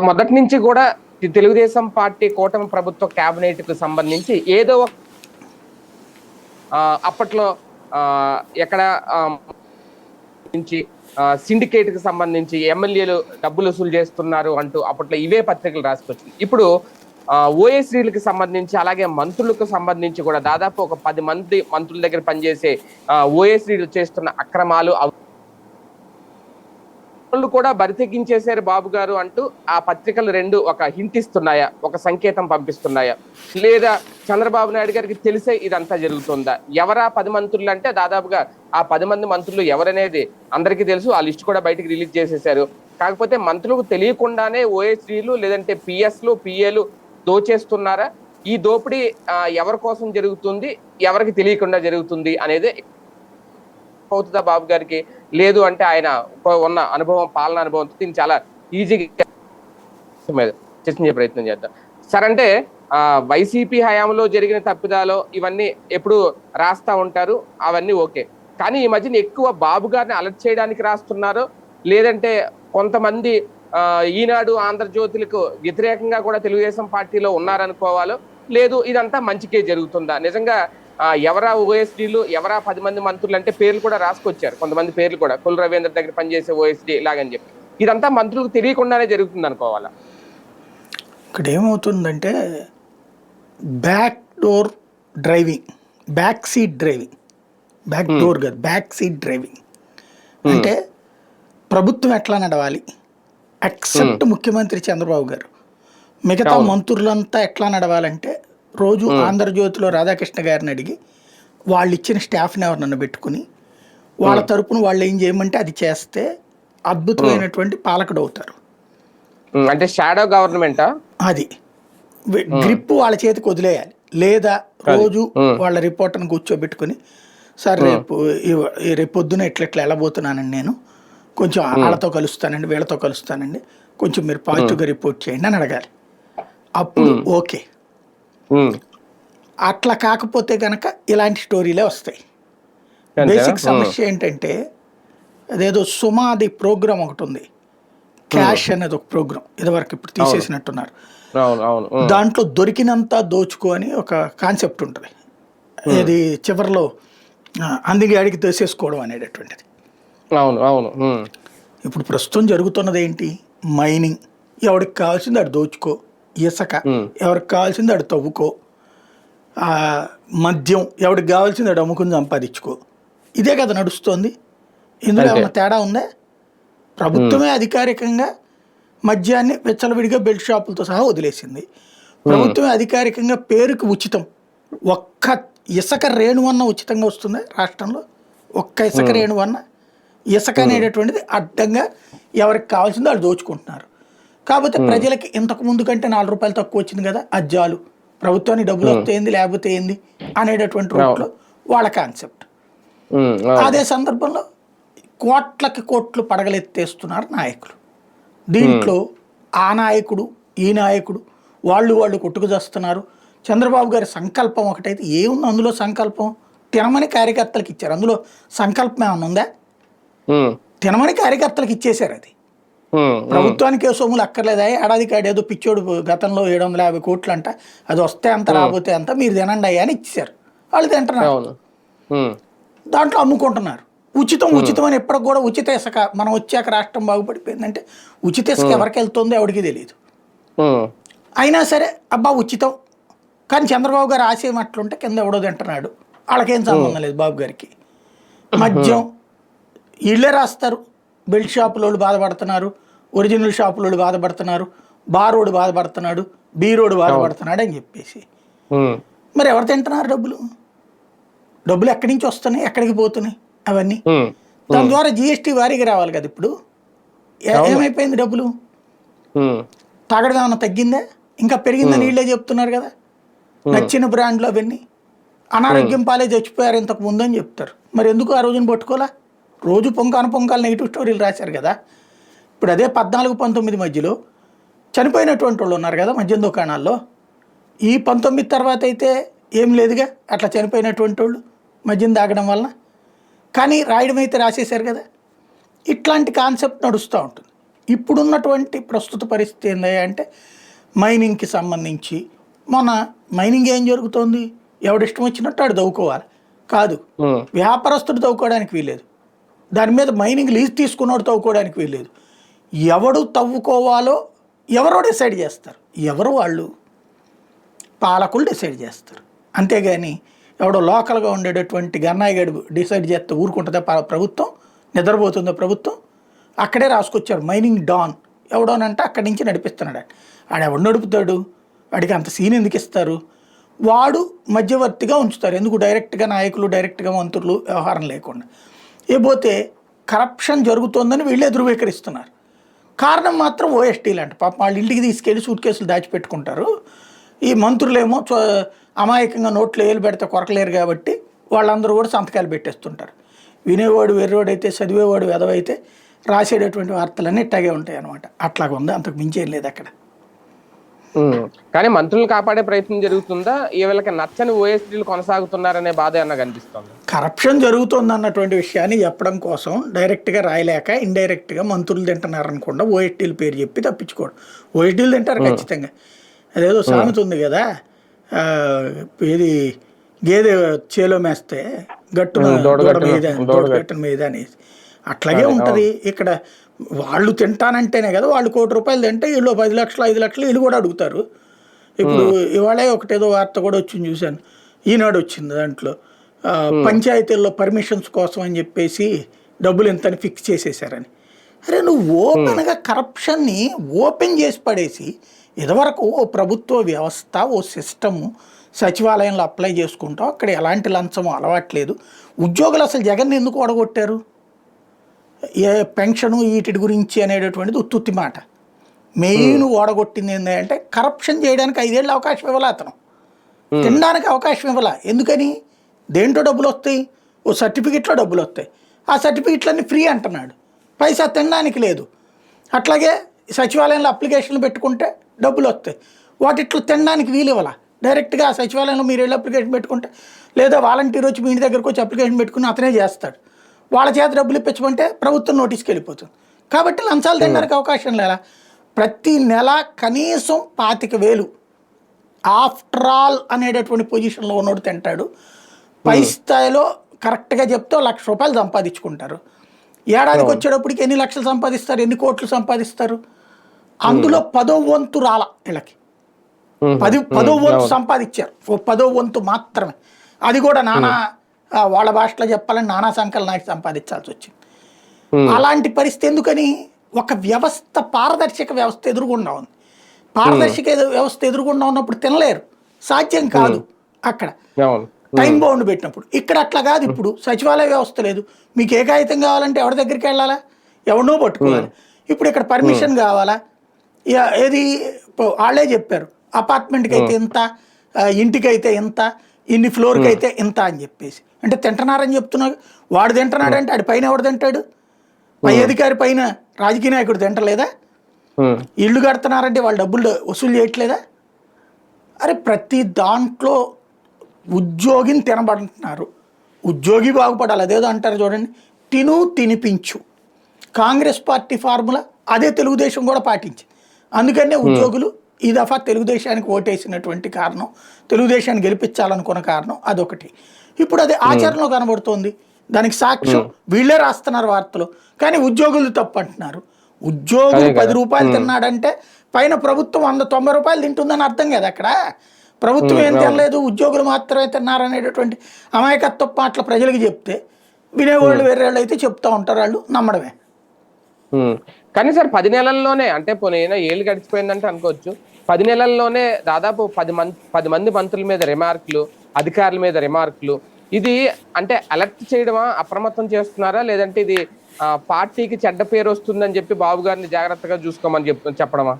మొదటి నుంచి కూడా తెలుగుదేశం పార్టీ కూటమి ప్రభుత్వ కేబినెట్కు సంబంధించి ఏదో ఒక అప్పట్లో ఎక్కడ నుంచి సిండికేట్కి సంబంధించి ఎమ్మెల్యేలు డబ్బులు వసూలు చేస్తున్నారు అంటూ అప్పట్లో ఇవే పత్రికలు రాసుకొచ్చింది. ఇప్పుడు ఓఎస్డీలకు సంబంధించి అలాగే మంత్రులకు సంబంధించి కూడా దాదాపు ఒక పది మంది మంత్రుల దగ్గర పనిచేసే ఓఎస్డీలు చేస్తున్న అక్రమాలు అవ- కూడా బరితెగించేశారు బాబు గారు అంటూ ఆ పత్రికలు రెండు ఒక హింట్ ఇస్తున్నాయా? ఒక సంకేతం పంపిస్తున్నాయా? లేదా చంద్రబాబు నాయుడు గారికి తెలిసే ఇదంతా జరుగుతుందా? ఎవరా పది మంత్రులు అంటే దాదాపుగా ఆ పది మంది మంత్రులు ఎవరనేది అందరికీ తెలుసు. ఆ లిస్ట్ కూడా బయటికి రిలీజ్ చేసేశారు. కాకపోతే మంత్రులకు తెలియకుండానే ఓఎస్డీలు లేదంటే పిఎస్లు పిఏలు దోచేస్తున్నారా? ఈ దోపిడీ ఎవరి కోసం జరుగుతుంది? ఎవరికి తెలియకుండా జరుగుతుంది అనేది అవుతుందా బాబు గారికి? లేదు అంటే ఆయన ఉన్న అనుభవం పాలన అనుభవంతో దీన్ని చాలా ఈజీగా చర్చించే ప్రయత్నం చేద్దాం. సరే అంటే ఆ, వైసీపీ హయాంలో జరిగిన తప్పిదాలు ఇవన్నీ ఎప్పుడు రాస్తా ఉంటారు అవన్నీ ఓకే. కానీ ఈ మధ్యన ఎక్కువ బాబు గారిని అలర్ట్ చేయడానికి రాస్తున్నారు లేదంటే కొంతమంది ఈనాడు ఆంధ్రజ్యోతులకు వ్యతిరేకంగా కూడా తెలుగుదేశం పార్టీలో ఉన్నారనుకోవాలో లేదు ఇదంతా మంచికే జరుగుతుందా? నిజంగా ఎవరా ఓఎస్డీలు ఎవరా పది మంది మంత్రులు అంటే పేర్లు కూడా రాసుకొచ్చారు. కొంతమంది పేర్లు కూడా. కుల రవీంద్ర దగ్గర పనిచేసే ఓఎస్డీ ఇలాగని చెప్పి. ఇదంతా మంత్రులకు తెలియకుండానే జరుగుతుంది అనుకోవాలా? ఇక్కడ ఏమవుతుందంటే back door driving back seat driving back door కాదు బ్యాక్ సీట్ డ్రైవింగ్ అంటే ప్రభుత్వం ఎట్లా నడవాలి? ఎక్సెప్ట్ ముఖ్యమంత్రి చంద్రబాబు గారు. మిగతా. మంత్రులంతా ఎట్లా నడవాలంటే రోజు ఆంధ్రజ్యోతిలో రాధాకృష్ణ గారిని అడిగి వాళ్ళు ఇచ్చిన స్టాఫ్ని ఎవరినన్ను పెట్టుకుని వాళ్ళ తరపున వాళ్ళు ఏం చేయమంటే అది చేస్తే అద్భుతమైనటువంటి పాలకుడు అవుతారు. అంటే షాడో గవర్నమెంటా అది. గ్రిప్ వాళ్ళ చేతికి వదిలేయాలి. లేదా రోజు వాళ్ళ రిపోర్టర్ని కూర్చోబెట్టుకుని సార్ రేపు రేపు పొద్దున ఇట్లా ఇట్లా వెళ్ళబోతున్నానండి నేను. కొంచెం వాళ్ళతో కలుస్తానండి వీళ్ళతో కలుస్తానండి. కొంచెం మీరు పాజిటివ్గా రిపోర్ట్ చేయండి అని అడగాలి. అప్పుడు ఓకే. అట్లా కాకపోతే కనుక ఇలాంటి స్టోరీలే వస్తాయి? బేసిక్ సమస్య ఏంటంటే అదేదో సుమాది ప్రోగ్రామ్ ఒకటి ఉంది. క్యాష్ అనేది ఒక ప్రోగ్రామ్. ఇదివరకు ఇప్పుడు తీసేసినట్టున్నారు. దాంట్లో దొరికినంత దోచుకో అని ఒక కాన్సెప్ట్ ఉంటుంది. ఇది చివరిలో ఆ, అందిగి అడిగి తోసేసుకోవడం అనేటటువంటిది. అవును అవును ఇప్పుడు ప్రస్తుతం జరుగుతున్నది ఏంటి? మైనింగ్. ఎవరికి కావాల్సింది అడు దోచుకో. ఇసుక. ఎవరికి కావాల్సింది అడు తవ్వుకో. మద్యం ఎవరికి కావాల్సింది అడు అమ్ముకుని సంపాదించుకో. ఇదే కదా నడుస్తోంది. ఇందులో ఏమైనా తేడా ఉందా? ప్రభుత్వమే అధికారికంగా మద్యాన్ని విచ్చలవిడిగా బెల్ట్ షాపులతో సహా వదిలేసింది. ప్రభుత్వమే అధికారికంగా పేరుకు ఉచితం. ఒక్క ఇసుక రేణువన్న ఉచితంగా వస్తుంది రాష్ట్రంలో? ఒక్క ఇసుక రేణువన్న ఇసుక అనేటటువంటిది అడ్డంగా ఎవరికి కావాల్సిందో వాళ్ళు దోచుకుంటున్నారు. కాకపోతే ప్రజలకి ఇంతకు ముందు కంటే నాలుగు రూపాయలు తక్కువ వచ్చింది కదా అజ్జాలు ప్రభుత్వానికి డబ్బులు వస్తే ఏంది లేకపోతే ఏంది అనేటటువంటి రూట్లో వాళ్ళ కాన్సెప్ట్. అదే సందర్భంలో కోట్లకి కోట్లు పడగలెత్తేస్తున్నారు నాయకులు. దీంట్లో ఆ నాయకుడు ఈ నాయకుడు వాళ్ళు వాళ్ళు కొట్టుకు చేస్తున్నారు చంద్రబాబు గారి సంకల్పం ఒకటైతే ఏముంది అందులో సంకల్పం? తినమని కార్యకర్తలకు ఇచ్చారు. అందులో సంకల్పం ఏమైనా ఉందా? తినమని కార్యకర్తలకు ఇచ్చేశారు అది. ప్రభుత్వానికి సొమ్ములు అక్కర్లేదా? ఏడాది కాడు ఏదో పిచ్చోడు గతంలో ఏడు వందల యాభై కోట్లు అంట అది వస్తే అంత రాబోతే అంత మీరు తినండి అయ్యా అని ఇచ్చారు వాళ్ళు తింటున్నారు. దాంట్లో అమ్ముకుంటున్నారు. ఉచితం ఉచితం అని ఎప్పటికి కూడా ఉచిత ఇసుక మనం వచ్చాక రాష్ట్రం బాగుపడిపోయిందంటే ఉచిత ఇసుక ఎవరికి వెళ్తుందో ఎవరికి తెలియదు అయినా సరే అబ్బా ఉచితం. కానీ చంద్రబాబు గారు ఆశయం అట్లుంటే కింద ఎవడో తింటున్నాడు. వాళ్ళకేం సంబంధం లేదు బాబు గారికి. మద్యం ఇళ్ళే రాస్తారు. బెల్ట్ షాపుల వాళ్ళు బాధపడుతున్నారు. ఒరిజినల్ షాపుల వాళ్ళు బాధపడుతున్నారు బారోడు బాధపడుతున్నాడు బీరోడు బాధపడుతున్నాడు అని చెప్పేసి. మరి ఎవరు తింటున్నారు డబ్బులు? డబ్బులు ఎక్కడి నుంచి వస్తున్నాయి ఎక్కడికి పోతున్నాయి అవన్నీ? దాని ద్వారా జిఎస్టీ వారీగా రావాలి కదా ఇప్పుడు? ఏమైపోయింది డబ్బులు? ఉమ్, తాగడం ఏమైనా తగ్గిందా? ఇంకా పెరిగిందని వీళ్ళే చెప్తున్నారు కదా. నచ్చిన బ్రాండ్లు అవన్నీ. అనారోగ్యం పాలే చచ్చిపోయారు ఇంతకు ముందని చెప్తారు. మరి ఎందుకు ఆ రోజున పట్టుకోలా రోజు పొంకాను పొంకాలు నెగిటివ్ స్టోరీలు రాశారు కదా. ఇప్పుడు అదే పద్నాలుగు పంతొమ్మిది మధ్యలో చనిపోయినటువంటి వాళ్ళు ఉన్నారు కదా మద్యం దుకాణాల్లో ఈ పంతొమ్మిది తర్వాత అయితే ఏం లేదుగా? అట్లా చనిపోయినటువంటి వాళ్ళు మద్యం తాగడం వలన. కానీ రాయడం అయితే రాసేశారు కదా. ఇట్లాంటి కాన్సెప్ట్ నడుస్తూ ఉంటుంది. ఇప్పుడున్నటువంటి ప్రస్తుత పరిస్థితి ఏంది అంటే మైనింగ్కి సంబంధించి మన మైనింగ్ ఏం జరుగుతోంది? ఎవడిష్టం వచ్చినట్టు ఆడు దవ్వుకోవాలి. కాదు. వ్యాపారస్తుడు తవ్వుకోవడానికి వీల్లేదు. దాని మీద మైనింగ్ లీజ్ తీసుకున్నోడు తవ్వుకోవడానికి వీల్లేదు. ఎవడు తవ్వుకోవాలో ఎవరో డిసైడ్ చేస్తారు. ఎవరు వాళ్ళు? పాలకులు డిసైడ్ చేస్తారు. అంతేగాని ఎవడో లోకల్గా ఉండేటటువంటి గన్నాయిగడు డిసైడ్ చేస్తే ఊరుకుంటుందా ప్రభుత్వం? నిద్రపోతుందో ప్రభుత్వం? అక్కడే రాసుకొచ్చాడు మైనింగ్ డాన్. ఎవడోనంటే అక్కడి నుంచి నడిపిస్తున్నాడు ఆడు. ఎవడు నడుపుతాడు? వాడికి అంత సీన్ ఎందుకు ఇస్తారు? వాడు మధ్యవర్తిగా ఉంచుతారు. ఎందుకు డైరెక్ట్గా నాయకులు డైరెక్ట్గా మంత్రులు వ్యవహారం లేకుండా. ఏపోతే కరప్షన్ జరుగుతోందని వీళ్ళే ధృవీకరిస్తున్నారు కారణం మాత్రం ఓఎస్టీలు అంట పాపం వాళ్ళు ఇంటికి తీసుకెళ్ళి సూట్ కేసులు దాచిపెట్టుకుంటారు. ఈ మంత్రులేమో అమాయకంగా నోట్లో ఏలు పెడితే కొరకలేరు కాబట్టి వాళ్ళందరూ కూడా సంతకాలు పెట్టేస్తుంటారు. వినేవాడు వెర్రవాడు అయితే చదివేవాడు వెదవైతే రాసేటటువంటి వార్తలన్నీ ఇట్టాగే ఉంటాయి అనమాట అట్లాగ ఉంది అంతకు మించేం లేదు అక్కడ. కానీ మంత్రులను కాపాడే ప్రయత్నం జరుగుతుందా? ఈ వీళ్ళకి నచ్చని ఓఎస్డీలు కొనసాగుతున్నారనే బాధ అన్న కనిపిస్తుంది. కరప్షన్ జరుగుతుంది అన్నటువంటి విషయాన్ని చెప్పడం కోసం డైరెక్ట్గా రాయలేక ఇండైరెక్ట్గా మంత్రులు తింటున్నారు అనుకుండా ఓఎస్టీల పేరు చెప్పి తప్పించుకోడు ఓఎస్టీలు తింటారు ఖచ్చితంగా. అదేదో సామెత ఉంది కదా ఇది గేదె చేలో మేస్తే గట్టున దూడ మీద మీద అనేసి. అట్లాగే ఉంటది ఇక్కడ వాళ్ళు తింటానంటేనే కదా వాళ్ళు కోటి రూపాయలు తింటే వీళ్ళు పది లక్షలు ఐదు లక్షలు వీళ్ళు కూడా అడుగుతారు. ఇప్పుడు ఇవాళే ఒకటేదో వార్త కూడా వచ్చింది చూశాను. ఈనాడు వచ్చింది దాంట్లో. పంచాయతీల్లో పర్మిషన్స్ కోసం అని చెప్పేసి డబ్బులు ఎంతని ఫిక్స్ చేసేసారని. అరే నువ్వు ఓపెన్గా కరప్షన్ని ఓపెన్ చేసి పడేసి ఇదివరకు ఓ ప్రభుత్వ వ్యవస్థ ఓ సిస్టము సచివాలయంలో అప్లై చేసుకుంటాం. అక్కడ ఎలాంటి లంచం అలవాట్లేదు ఉద్యోగులు అసలు జగన్ ఎందుకు ఓడగొట్టారు? ఏ పెన్షను వీటి గురించి అనేటటువంటిది ఉత్తుత్తి మాట. మెయిన్ ఓడగొట్టింది ఏంటంటే కరప్షన్ చేయడానికి ఐదేళ్ళు అవకాశం ఇవ్వాల అతను. తినడానికి అవకాశం ఇవ్వాల. ఎందుకని? దేంట్లో డబ్బులు వస్తాయి? ఓ సర్టిఫికెట్లో డబ్బులు వస్తాయి. ఆ సర్టిఫికెట్లన్నీ ఫ్రీ అంటున్నాడు. పైసా తినడానికి లేదు. అట్లాగే సచివాలయంలో అప్లికేషన్లు పెట్టుకుంటే డబ్బులు వస్తాయి. వాటిట్లో తినడానికి వీలు ఇవ్వాల. డైరెక్ట్గా ఆ సచివాలయంలో మీరు వెళ్ళి అప్లికేషన్ పెట్టుకుంటే లేదా వాలంటీర్ వచ్చి మీ ఇంటి దగ్గరకు వచ్చి అప్లికేషన్ పెట్టుకుని అతనే చేస్తాడు. వాళ్ళ చేత డబ్బులు ఇప్పించమంటే ప్రభుత్వం నోటీస్కి వెళ్ళిపోతుంది. కాబట్టి లంచాలు తినడానికి అవకాశం లేదా ప్రతి నెల కనీసం పాతిక వేలు ఆఫ్టర్ ఆల్ అనేటటువంటి పొజిషన్లో ఉన్నోడు తింటాడు. పై స్థాయిలో కరెక్ట్గా చెప్తే లక్ష రూపాయలు సంపాదించుకుంటారు. ఏడాదికి వచ్చేటప్పటికి ఎన్ని లక్షలు సంపాదిస్తారు? ఎన్ని కోట్లు సంపాదిస్తారు? అందులో పదో వంతు రాల వీళ్ళకి. పది పదో వంతు సంపాదించారు. ఓ పదో వంతు మాత్రమే. అది కూడా నానా వాళ్ళ భాషలో చెప్పాలని నానా సంఖ్యలు నాకు సంపాదించాల్సి వచ్చింది. అలాంటి పరిస్థితి ఎందుకని? ఒక వ్యవస్థ పారదర్శక వ్యవస్థ ఎదురుగుండా ఉంది. పారదర్శక వ్యవస్థ ఎదురుగుండా ఉన్నప్పుడు తినలేరు. సాధ్యం కాదు అక్కడ. టైం బౌండ్ పెట్టినప్పుడు. ఇక్కడ అట్లా కాదు ఇప్పుడు. సచివాలయ వ్యవస్థ లేదు. మీకు ఏ కాగితం కావాలంటే ఎవరి దగ్గరికి వెళ్ళాలా? ఎవరినో పట్టుకోవాలి. ఇప్పుడు ఇక్కడ పర్మిషన్ కావాలా? ఏది? వాళ్ళే చెప్పారు. అపార్ట్మెంట్కి అయితే ఇంత ఆ, ఇంటికైతే ఇంత ఇన్ని ఫ్లోర్కి అయితే ఇంత అని చెప్పేసి. అంటే తింటున్నారని చెప్తున్నారు వాడు తింటున్నాడు అంటే ఆడి పైన ఎవడు తింటాడు? పై అధికారి పైన రాజకీయ నాయకుడు తింటలేదా? ఇల్లు కడుతున్నారంటే వాళ్ళు డబ్బులు వసూలు చేయట్లేదా? అరే ప్రతి దాంట్లో ఉద్యోగిని తినబడుతున్నారు. ఉద్యోగి బాగుపడాలి అదేదో అంటారు చూడండి. తిను తినిపించు. కాంగ్రెస్ పార్టీ ఫార్ములా అదే తెలుగుదేశం కూడా పాటించింది అందుకనే ఉద్యోగులు ఈ దఫా తెలుగుదేశానికి ఓటేసినటువంటి కారణం తెలుగుదేశాన్ని గెలిపించాలనుకున్న కారణం అదొకటి. ఇప్పుడు అది ఆచరణలో కనబడుతోంది. దానికి సాక్ష్యం వీళ్ళే రాస్తున్నారు వార్తలు. కానీ ఉద్యోగులు తప్పు అంటున్నారు. ఉద్యోగులు పది రూపాయలు తిన్నాడంటే పైన ప్రభుత్వం వంద తొంభై రూపాయలు తింటుందని అర్థం కదా అక్కడ? ప్రభుత్వం ఏం తినలేదు ఉద్యోగులు మాత్రమే తిన్నారనేటటువంటి అమాయకత్వ మాటలు ప్రజలకు చెప్తే వినేవాళ్ళు వేరే వాళ్ళు అయితే చెప్తా ఉంటారు వాళ్ళు నమ్మడమే. కానీ సార్ పది నెలల్లోనే అంటే పోనీ ఏళ్ళు గడిచిపోయిందంటే అనుకోవచ్చు. పది నెలల్లోనే దాదాపు పది మంది పది మంది మంత్రుల మీద రిమార్కులు అధికారుల మీద రిమార్కులు. ఇది అంటే అలర్ట్ చేయడమా అప్రమత్తం చేస్తున్నారా? లేదంటే ఇది పార్టీకి చెడ్డ పేరు వస్తుందని చెప్పి బాబు గారిని జాగ్రత్తగా చూసుకోమని చెప్ చెప్పడమా?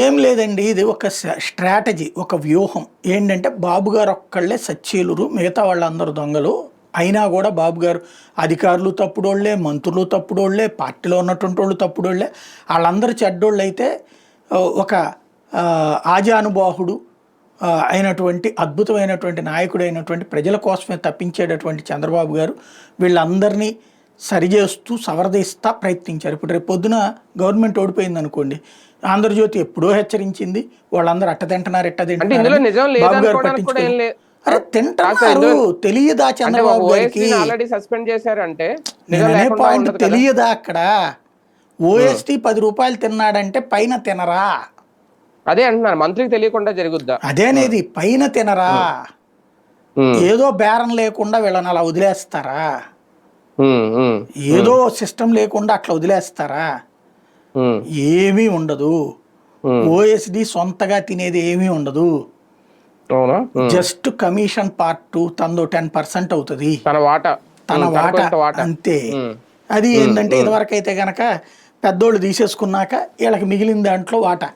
ఏం లేదండి. ఇది ఒక స్ట్రాటజీ ఒక వ్యూహం. ఏంటంటే బాబు గారు ఒక్కళ్ళే సచ్చీలురు మిగతా వాళ్ళందరూ దొంగలు. అయినా కూడా బాబు గారు అధికారులు తప్పుడోళ్ళే మంత్రులు తప్పుడోళ్ళే పార్టీలో ఉన్నటువంటి వాళ్ళు తప్పుడోళ్ళే వాళ్ళందరూ చెడ్డోళ్ళు అయితే ఒక ఆజానుబాహుడు అయినటువంటి అద్భుతమైనటువంటి నాయకుడు అయినటువంటి ప్రజల కోసమే తప్పించేటటువంటి చంద్రబాబు గారు వీళ్ళందరినీ సరిచేస్తూ సవరదీస్తా ప్రయత్నించారు. ఇప్పుడు రేపు పొద్దున గవర్నమెంట్ ఓడిపోయింది అనుకోండి ఆంధ్రజ్యోతి ఎప్పుడో హెచ్చరించింది వాళ్ళందరూ అట్ట తింటున్నారు అరే తింటున్నారు తెలియదా చంద్రబాబు గారికి ఆల్రెడీ సస్పెండ్ చేశారంటే నేను పాయింట్. తెలియదా అక్కడ? ఓఎస్టీ పది రూపాయలు తిన్నాడంటే పైన తినరా? అదే అంటున్నాను మంత్రికి తెలియకుండా జరుగుద్దా? అదేనేది పైన తినరా? ఏదో బేరం లేకుండా వీళ్ళని అలా వదిలేస్తారా? ఏదో సిస్టమ్ లేకుండా అట్లా వదిలేస్తారా? ఏమీ ఉండదు. ఓఎస్డి సొంతగా తినేది ఏమీ ఉండదు. జస్ట్ కమిషన్ పార్ట్ తనదో టెన్ పర్సెంట్ అవుతుంది. తన వాటా. తన వాట అంతే అది ఏంటంటే ఇదివరకు అయితే గనక పెద్దోళ్ళు తీసేసుకున్నాక వీళ్ళకి మిగిలిన దాంట్లో వాటా.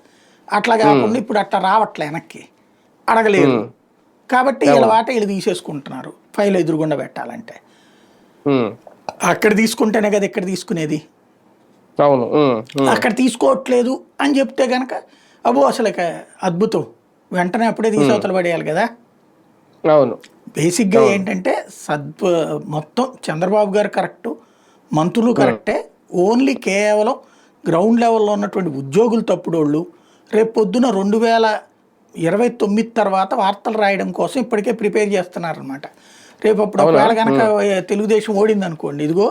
అట్లా కాకుండా ఇప్పుడు అట్లా రావట్లే వెనక్కి. అడగలేరు కాబట్టి వీళ్ళ వాట వీళ్ళు తీసేసుకుంటున్నారు. ఫైల్ ఎదురుగుండా పెట్టాలంటే. అక్కడ తీసుకుంటేనే కదా ఇక్కడ తీసుకునేది. అక్కడ తీసుకోవట్లేదు అని చెప్తే గనక అబ్బో అసలు అద్భుతం. వెంటనే అప్పుడే తీసి అవతల పడేయాలి కదా? అవును. బేసిక్గా ఏంటంటే సద్వ మొత్తం చంద్రబాబు గారు కరెక్టు మంత్రులు కరెక్టే ఓన్లీ కేవలం గ్రౌండ్ లెవెల్లో ఉన్నటువంటి ఉద్యోగులు తప్పుడోళ్ళు రేపు పొద్దున రెండు వేల ఇరవై తొమ్మిది తర్వాత వార్తలు రాయడం కోసం ఇప్పటికే ప్రిపేర్ చేస్తున్నారనమాట రేపు అప్పుడు ఒకవేళ కనుక తెలుగుదేశం ఓడింది అనుకోండి ఇదిగో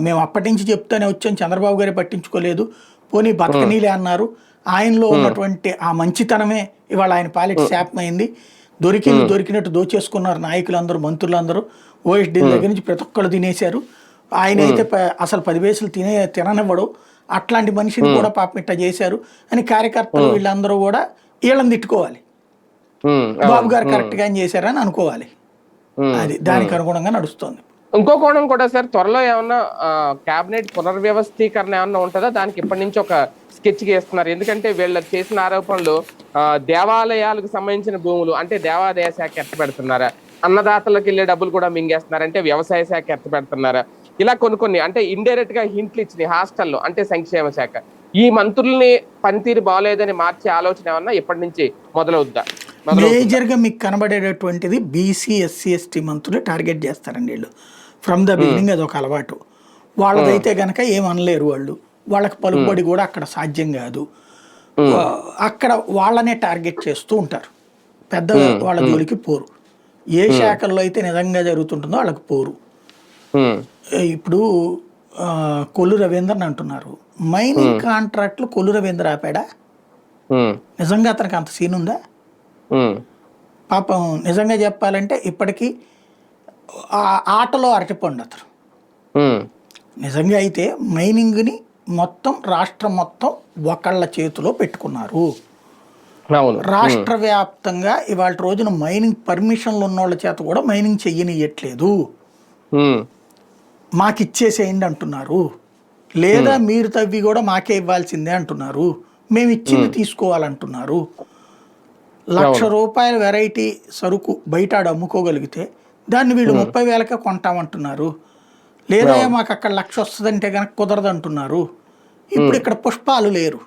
మేము అప్పటి నుంచి చెప్తానే వచ్చాం చంద్రబాబు గారే పట్టించుకోలేదు పోనీ బతకనీలే అన్నారు ఆయనలో ఉన్నటువంటి ఆ మంచితనమే ఇవాళ ఆయన పాలిట శాపమైంది. దొరికింది దొరికినట్టు దోచేసుకున్నారు నాయకులందరూ మంత్రులందరూ. ఓఎస్డీ దగ్గర నుంచి ప్రతి ఒక్కళ్ళు తినేశారు. ఆయన అయితే అసలు పది పైసలు తినే తిననివ్వడు. అట్లాంటి మనిషిని కూడా పాపం ఇట్లా చేశారు. అని కార్యకర్తలు వీళ్ళందరూ కూడా వీళ్ళని తిట్టుకోవాలి. బాబు గారు కరెక్ట్గా చేశారని అనుకోవాలి. అది దానికి అనుగుణంగా నడుస్తుంది. ఇంకో కోణం కూడా సార్ త్వరలో ఏమన్నా కేబినెట్ పునర్వ్యవస్థీకరణ ఏమన్నా ఉంటుందా? దానికి ఇప్పటి నుంచి ఒక స్కెచ్ గీస్తున్నారు ఎందుకంటే వీళ్ళు చేసిన ఆరోపణలు దేవాలయాలకు సంబంధించిన భూములు అంటే దేవాదాయ శాఖ ఎత్త పెడుతున్నారా అన్నదాతలకు వెళ్ళే డబ్బులు కూడా మింగేస్తున్నారు. అంటే వ్యవసాయ శాఖ ఎత్త పెడుతున్నారా ఇలా కొన్ని కొన్ని అంటే ఇండైరెక్ట్గా హింట్లు ఇచ్చినాయి హాస్టల్లో అంటే సంక్షేమ శాఖ. ఈ మంత్రుల్ని పనితీరు బాగోలేదని మార్చే ఆలోచన ఏమన్నా ఇప్పటి నుంచి మొదలవుద్దా? మొదలు మేజర్గా మీకు కనబడేటటువంటిది బీసీ ఎస్సీ ఎస్టీ మంత్రులు టార్గెట్ చేస్తారండి వీళ్ళు. ఫ్రమ్ ద బిగినింగ్ అది ఒక అలవాటు. వాళ్ళదైతే గనక ఏం అనలేరు వాళ్ళు. వాళ్ళకి పలుకుబడి కూడా అక్కడ సాధ్యం కాదు. అక్కడ వాళ్ళనే టార్గెట్ చేస్తూ ఉంటారు. పెద్ద వాళ్ళ జోలికి పోరు. ఏ శాఖల్లో అయితే నిజంగా జరుగుతుంటుందో వాళ్ళకి పోరు. ఇప్పుడు కొల్లు రవీంద్రన్ అంటున్నారు. మైనింగ్ కాంట్రాక్ట్లు కొల్లు రవీంద్ర ఆపాడా? నిజంగా అతనికి అంత సీన్ ఉందా? పాపం నిజంగా చెప్పాలంటే ఇప్పటికీ ఆటలో అరటిపండు అతను. నిజంగా అయితే మైనింగ్ని మొత్తం రాష్ట్రం మొత్తం ఒకళ్ళ చేతిలో పెట్టుకున్నారు. రాష్ట్ర వ్యాప్తంగా ఇవాళ రోజున మైనింగ్ పర్మిషన్లు ఉన్న వాళ్ళ చేత కూడా మైనింగ్ చెయ్యనియట్లేదు మాకు ఇచ్చేసేయండి అంటున్నారు. లేదా మీరు తవ్వి కూడా మాకే ఇవ్వాల్సిందే అంటున్నారు. మేము ఇచ్చింది తీసుకోవాలంటున్నారు. లక్ష రూపాయల వెరైటీ సరుకు బయట ఆడ అమ్ముకోగలిగితే దాన్ని వీళ్ళు ముప్పై వేలకే కొంటామంటున్నారు. లేదా మాకు అక్కడ లక్ష వస్తుందంటే కనుక కుదరదు అంటున్నారు ఇప్పుడు ఇక్కడ పుష్పాలు లేరు.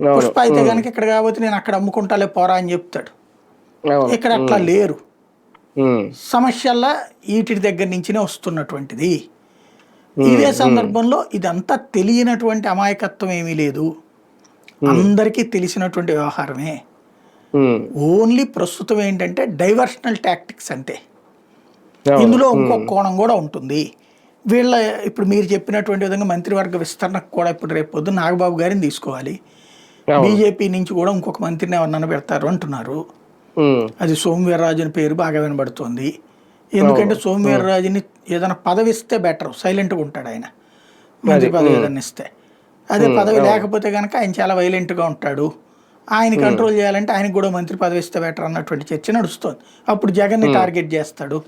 పుష్ప అయితే కనుక ఇక్కడ కాబట్టి నేను అక్కడ అమ్ముకుంటాలే పోరా అని చెప్తాడు. ఇక్కడ అట్లా లేరు. సమస్యల్లా వీటి దగ్గర నుంచినే వస్తున్నటువంటిది. ఇదే సందర్భంలో ఇదంతా తెలియనటువంటి అమాయకత్వం ఏమీ లేదు. అందరికీ తెలిసినటువంటి వ్యవహారమే. ఓన్లీ ప్రస్తుతం ఏంటంటే డైవర్షనల్ టాక్టిక్స్ అంతే. ఇందులో ఇంకొక కోణం కూడా ఉంటుంది. వీళ్ళ ఇప్పుడు మీరు చెప్పినటువంటి విధంగా మంత్రివర్గ విస్తరణకు కూడా ఇప్పుడు రేపు పొద్దున్న నాగబాబు గారిని తీసుకోవాలి. బీజేపీ నుంచి కూడా ఇంకొక మంత్రిని ఎవరినైనా పెడతారు అంటున్నారు. అది సోమవీర్రాజుని పేరు బాగా వినబడుతోంది. ఎందుకంటే సోమవీర్రాజుని ఏదైనా పదవి ఇస్తే బెటర్ సైలెంట్గా ఉంటాడు ఆయన. మంత్రి పదవి ఏదైనా ఇస్తే. అదే పదవి లేకపోతే కనుక ఆయన చాలా వైలెంట్గా ఉంటాడు. ఆయన కంట్రోల్ చేయాలంటే ఆయనకు కూడా మంత్రి పదవి ఇస్తే బెటర్ అన్నటువంటి చర్చ నడుస్తుంది. అప్పుడు జగన్ని టార్గెట్ చేస్తాడు.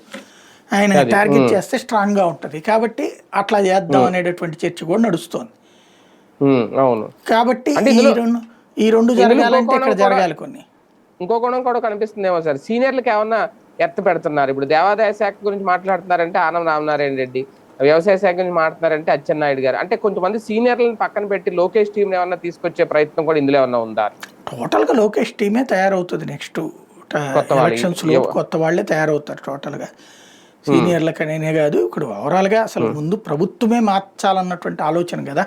ఆయన టార్గెట్ చేస్తే స్ట్రాంగ్గా ఉంటుంది. కాబట్టి అట్లా చేద్దాం అనేటటువంటి చర్చ కూడా నడుస్తోంది. అవును. కాబట్టి ఈ రెండు ఈ రెండు జరగాలంటే ఇక్కడ జరగాలి కొన్ని. ఇంకో కోణం కూడా కనిపిస్తుందేమో సార్. సీనియర్లకు ఏమన్నా ఎత్త పెడుతున్నారు? ఇప్పుడు దేవాదాయ శాఖ గురించి మాట్లాడుతున్నారంటే ఆనం రామనారాయణ రెడ్డి వ్యవసాయ శాఖ గురించి మాట్లాడుతున్నారంటే అచ్చెన్నాయుడు గారు. అంటే కొంతమంది సీనియర్లను పక్కన పెట్టి లోకేష్ టీం ఏమన్నా తీసుకొచ్చే ప్రయత్నం కూడా ఇందులో ఏమన్నా ఉందా? టోటల్గా లోకేష్ టీమే తయారవుతుంది నెక్స్ట్ కొత్త వాళ్ళు. ఎలక్షన్స్లో కొత్త వాళ్ళే తయారవుతారు టోటల్గా. సీనియర్లకనే కాదు ఇక్కడ ఓవరాల్గా అసలు ముందు ప్రభుత్వమే మార్చాలన్నటువంటి ఆలోచన కదా.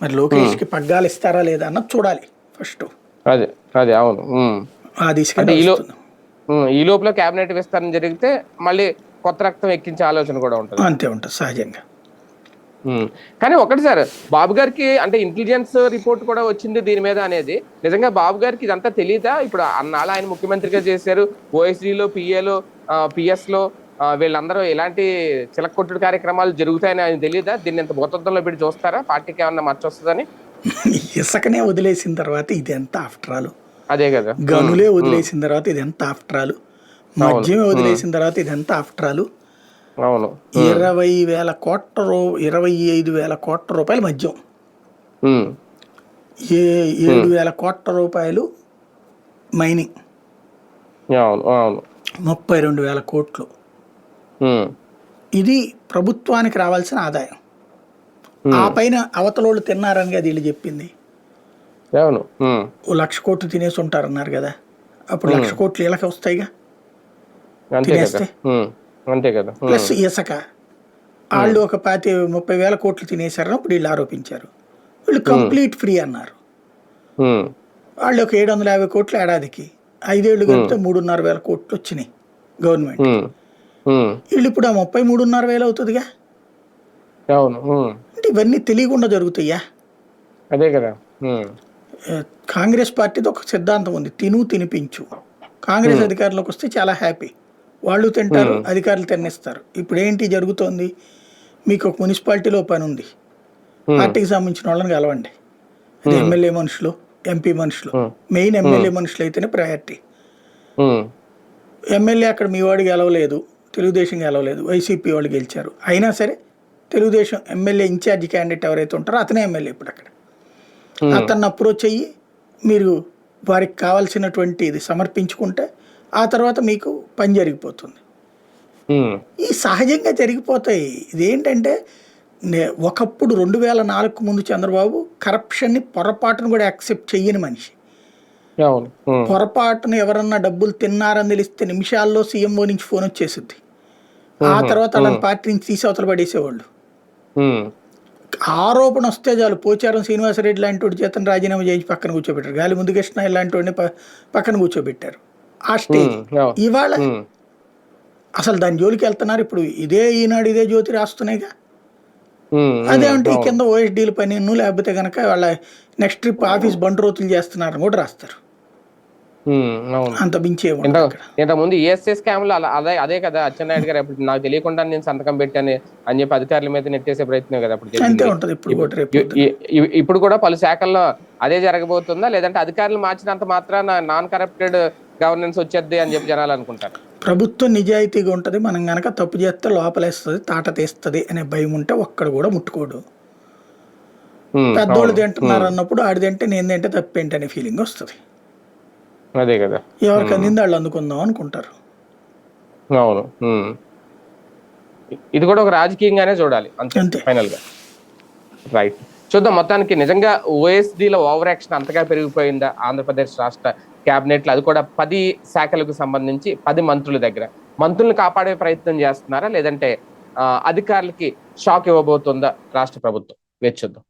మరి లోకేష్కి పగ్గాలు ఇస్తారా లేదా అన్నది చూడాలి ఫస్ట్. అదే అదే అవును. ఆ దిశగా ఈ లోపల కేబినెట్ విస్తరణ జరిగితే మళ్ళీ కొత్త రక్తం ఎక్కించే ఆలోచన కూడా ఉంటుంది. అంతే ఉంటుంది సహజంగా. కానీ ఒకటి సార్ బాబు గారికి అంటే ఇంటెలిజెన్స్ రిపోర్ట్ కూడా వచ్చింది దీని మీద అనేది. నిజంగా బాబు గారికి ఇదంతా తెలియదా ఇప్పుడు అన్నాళ్ళు ఆయన ముఖ్యమంత్రిగా చేశారు ఓఎస్డీలో పిఏలో పిఎస్లో ఆ, వీళ్ళందరూ ఎలాంటి చిలకొట్టుడు కార్యక్రమాలు జరుగుతాయని ఆయన తెలియదా దీన్ని ఇంత భూతత్వంలో పెట్టి చూస్తారా? పార్టీకి ఏమన్నా మర్చొస్తుందని ఇసుకనే వదిలేసిన తర్వాత ఇది ఎంత ఆఫ్టరాలు అదే కదా. గనులే వదిలేసిన తర్వాత ఇది ఎంత ఆఫ్టరాలు మద్యమే వదిలేసిన తర్వాత ఇది ఎంత ఆఫ్టరాలు అవును. ఇరవై వేల కోట్ల రూ ఇరవై ఐదు వేల కోట్ల రూపాయలు మద్యం. ఏ ఏడు వేల కోట్ల రూపాయలు మైనింగ్ అవును అవును. ముప్పై రెండు వేల కోట్లు. ఇది ప్రభుత్వానికి రావాల్సిన ఆదాయం. ఆ పైన అవతలోళ్ళు తిన్నారని కదా వీళ్ళు చెప్పింది. అవును. ఓ లక్ష కోట్లు తినేసి ఉంటారన్నారు కదా. అప్పుడు లక్ష కోట్లు వీళ్ళకి వస్తాయిగా? తినేస్తే? అంతే కదా. ప్లస్ ఇసుక. వాళ్ళు ఒక పాతి ముప్పై వేల కోట్లు తినేశారని అప్పుడు వీళ్ళు ఆరోపించారు. వీళ్ళు కంప్లీట్ ఫ్రీ అన్నారు. వాళ్ళు ఒక ఏడు వందల యాభై కోట్లు ఏడాదికి. ఐదేళ్ళు కలిపితే మూడున్నర వేల కోట్లు వచ్చినాయి గవర్నమెంట్. వీళ్ళు ఇప్పుడు ఆ ముప్పై మూడున్నర వేలు అవుతుందిగా? అవును. అంటే ఇవన్నీ తెలియకుండా జరుగుతాయా? అదే కదా కాంగ్రెస్ పార్టీది ఒక సిద్ధాంతం ఉంది తిను తినిపించు. కాంగ్రెస్ అధికారంలోకి వస్తే చాలా హ్యాపీ. వాళ్ళు తింటారు అధికారులు తినేస్తారు. ఇప్పుడు ఏంటి జరుగుతోంది? మీకు ఒక మున్సిపాలిటీలో పని ఉంది పార్టీకి సంబంధించిన వాళ్ళని కలవండి. అది ఎమ్మెల్యే మనుషులు ఎంపీ మనుషులు. మెయిన్ ఎమ్మెల్యే మనుషులు అయితేనే ప్రయారిటీ. ఎమ్మెల్యే అక్కడ మీ వాడు గెలవలేదు తెలుగుదేశం గెలవలేదు. వైసీపీ వాళ్ళు గెలిచారు. అయినా సరే తెలుగుదేశం ఎమ్మెల్యే ఇన్ఛార్జ్ క్యాండిడేట్ ఎవరైతే ఉంటారో అతనే ఎమ్మెల్యే ఇప్పుడు అక్కడ. అతన్ని అప్రోచ్ అయ్యి మీరు వారికి కావాల్సినటువంటి ఇది సమర్పించుకుంటే ఆ తర్వాత మీకు పని జరిగిపోతుంది. ఉమ్. ఈ సహజంగా జరిగిపోతాయి. ఇదేంటంటే ఒకప్పుడు రెండు వేల నాలుగు ముందు చంద్రబాబు కరప్షన్ని పొరపాటును కూడా యాక్సెప్ట్ చెయ్యని మనిషి. ఉమ్. పొరపాటున ఎవరన్నా డబ్బులు తిన్నారని తెలిస్తే నిమిషాల్లో సీఎంఓ నుంచి ఫోన్ వచ్చేసింది ఆ తర్వాత వాళ్ళని పార్టీ నుంచి తీసి అవతల పడేసేవాళ్ళు. ఆరోపణ వస్తే చాలు పోచారం శ్రీనివాసరెడ్డి లాంటి వాడి చేతను రాజీనామా చేయించి పక్కన కూర్చోబెట్టారు. గాలి ముందు కృష్ణ ఇలాంటి వాడిని పక్కన కూర్చోబెట్టారు. ఆ స్టేజ్. ఇవాళ. అసలు దాని జోలికి వెళ్తున్నారు. ఇప్పుడు ఇదే ఈనాడు ఇదే జ్యోతి రాస్తున్నాయిగా. అదేమంటే ఈ కింద ఓఎస్డీల పని లేకపోతే కనుక వాళ్ళ నెక్స్ట్ ట్రిప్ ఆఫీస్ బండ్రోతులు చేస్తున్నారని కూడా రాస్తారు. అంత మించే ఇంతకుముందు ఈఎస్ఐ స్కామ్లో అలా అదే అదే కదా అచ్చెన్నాయుడు గారు అప్పుడు నాకు తెలియకుండా నేను సంతకం పెట్టాను అని చెప్పి అధికారుల మీద నెట్టేసే ప్రయత్నం కదా అప్పుడు ఇప్పుడు కూడా ఇప్పుడు పలు శాఖల్లో అదే జరగబోతుందా? లేదంటే అధికారులు మార్చినంత మాత్రాన నాన్ కరప్టెడ్ గవర్నెన్స్ వచ్చేద్ది అని చెప్పి జనాలు అనుకుంటారు. ప్రభుత్వం నిజాయితీగా ఉంటుంది మనం గనక తప్పు చేస్తే లోపలేస్తుంది తాట తీస్తుంది అనే భయం ఉంటే ఒక్కడు కూడా ముట్టుకోడు. పెద్దోళ్ళు. తింటున్నారు అన్నప్పుడు ఆడి తింటే నేను తింటే తప్పేంటి అనే ఫీలింగ్ వస్తుంది. అదే కదా. ఎవరికి అందింది వాళ్ళు అందుకుందాం అనుకుంటారు. అవును. ఇది కూడా ఒక రాజకీయంగానే చూడాలి. అంతే. ఫైనల్గా రైట్. చూద్దాం మొత్తానికి నిజంగా ఓఎస్డీలో ఓవర్ యాక్షన్ అంతగా పెరిగిపోయిందా? ఆంధ్రప్రదేశ్ రాష్ట్ర క్యాబినెట్లో అది కూడా పది శాఖలకు సంబంధించి పది మంత్రుల దగ్గర. మంత్రులను కాపాడే ప్రయత్నం చేస్తున్నారా? లేదంటే అధికారులకి షాక్ ఇవ్వబోతుందా రాష్ట్ర ప్రభుత్వం? వేచి చూద్దాం.